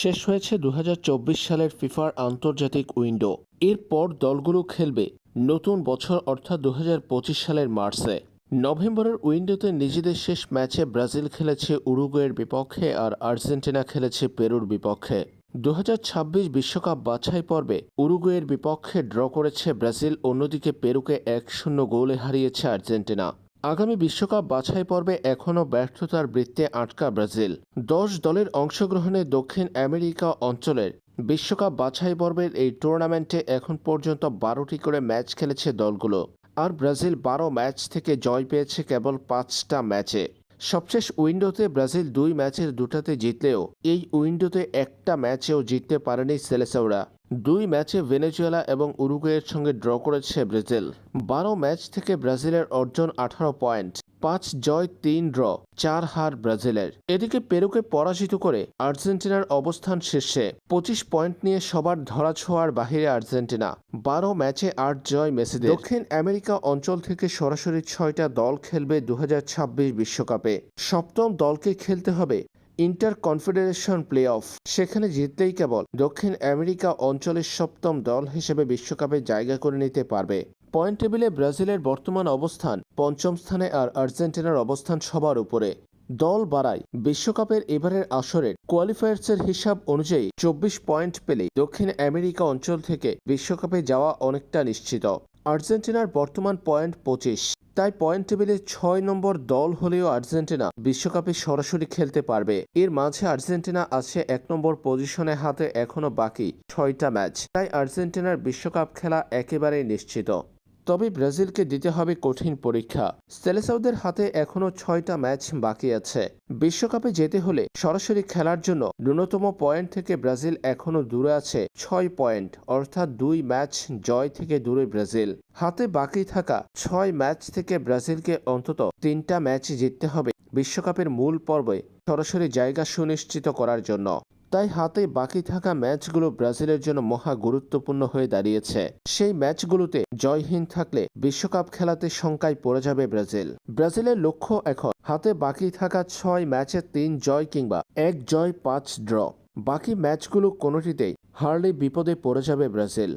শেষ হয়েছে দু হাজার চব্বিশ সালের ফিফার আন্তর্জাতিক উইন্ডো। এরপর দলগুলো খেলবে নতুন বছর অর্থাৎ দুহাজার পঁচিশ সালের মার্চে। নভেম্বরের উইন্ডোতে নিজেদের শেষ ম্যাচে ব্রাজিল খেলেছে উরুগুয়ের বিপক্ষে আর আর্জেন্টিনা খেলেছে পেরুর বিপক্ষে। দু বিশ্বকাপ বাছাই পর্বে উরুগুয়ের বিপক্ষে ড্র করেছে ব্রাজিল, অন্যদিকে পেরুকে এক শূন্য গোলে হারিয়েছে আর্জেন্টিনা। আগামী বিশ্বকাপ বাছাই পর্বে এখনও ব্যর্থতার বৃত্তে আটকা ব্রাজিল। দশ দলের অংশগ্রহণে দক্ষিণ আমেরিকা অঞ্চলের বিশ্বকাপ বাছাই পর্বের এই টুর্নামেন্টে এখন পর্যন্ত বারোটি করে ম্যাচ খেলেছে দলগুলো। আর ব্রাজিল বারো ম্যাচ থেকে জয় পেয়েছে কেবল পাঁচটা ম্যাচে। সবশেষ উইন্ডোতে ব্রাজিল দুই ম্যাচের দুটাতে জিতলেও, এই উইন্ডোতে একটা ম্যাচেও জিততে পারেনি সেলেসাওরা। দুই ম্যাচে ভেনেজুয়েলা এবং উরুগুয়ের সঙ্গে ড্র করেছে ব্রাজিল। বারো ম্যাচ থেকে ব্রাজিলের অর্জন আঠারো পয়েন্ট, পাঁচ জয়, তিন ড্র, চার হার ব্রাজিলের। এদিকে পেরুকে পরাজিত করে আর্জেন্টিনার অবস্থান শীর্ষে, পঁচিশ পয়েন্ট নিয়ে সবার ধরাছোঁয়ার বাহিরে আর্জেন্টিনা। বারো ম্যাচে আট জয় মেসিদের। দক্ষিণ আমেরিকা অঞ্চল থেকে সরাসরি ছয়টা দল খেলবে দু বিশ্বকাপে। সপ্তম দলকে খেলতে হবে ইন্টার কনফেডারেশন প্লে অফ সেখানে জিতলেই কেবল দক্ষিণ আমেরিকা অঞ্চলের সপ্তম দল হিসেবে বিশ্বকাপে জায়গা করে নিতে পারবে। পয়েন্ট টেবিলে ব্রাজিলের বর্তমান অবস্থান, পঞ্চম স্থানে আর আর্জেন্টিনার অবস্থান সবার উপরে। দল বাড়ায়, বিশ্বকাপের এবারের আসরের কোয়ালিফায়ার্সের হিসাব অনুযায়ী চব্বিশ পয়েন্ট পেলে দক্ষিণ আমেরিকা অঞ্চল থেকে বিশ্বকাপে যাওয়া অনেকটা নিশ্চিত। আর্জেন্টিনার বর্তমান পয়েন্ট পঁচিশ। তাই পয়েন্ট টেবিলে ছয় নম্বর দল হলেও আর্জেন্টিনা বিশ্বকাপে সরাসরি খেলতে পারবে। এর মাঝে আর্জেন্টিনা আছে এক নম্বর পজিশনে হাতে এখনও বাকি ছয়টা ম্যাচ। তাই আর্জেন্টিনার বিশ্বকাপ খেলা একেবারেই নিশ্চিত। তবে ব্রাজিলকে দিতে হবে কঠিন পরীক্ষা। সেলেসাউদের হাতে এখনও ছয়টা ম্যাচ বাকি আছে। বিশ্বকাপে যেতে হলে সরাসরি খেলার জন্য ন্যূনতম পয়েন্ট থেকে ব্রাজিল এখনও দূরে আছে, ছয় পয়েন্ট, অর্থাৎ দুই ম্যাচ জয় থেকে দূরে ব্রাজিল। হাতে বাকি থাকা ছয় ম্যাচ থেকে ব্রাজিলকে অন্তত তিনটা ম্যাচ জিততে হবে বিশ্বকাপের মূল পর্বে সরাসরি জায়গা সুনিশ্চিত করার জন্য। তাই হাতে বাকি থাকা ম্যাচগুলো ব্রাজিলের জন্য মহা গুরুত্বপূর্ণ হয়ে দাঁড়িয়েছে। সেই ম্যাচগুলোতে জয়হীন থাকলে বিশ্বকাপ খেলাতে শঙ্কায় পড়ে যাবে ব্রাজিল। ব্রাজিলের লক্ষ্য এখন হাতে বাকি থাকা ছয় ম্যাচে তিন জয় কিংবা এক জয় পাঁচ ড্র। বাকি ম্যাচগুলো কোনোটিতেই হারলে বিপদে পড়ে যাবে ব্রাজিল।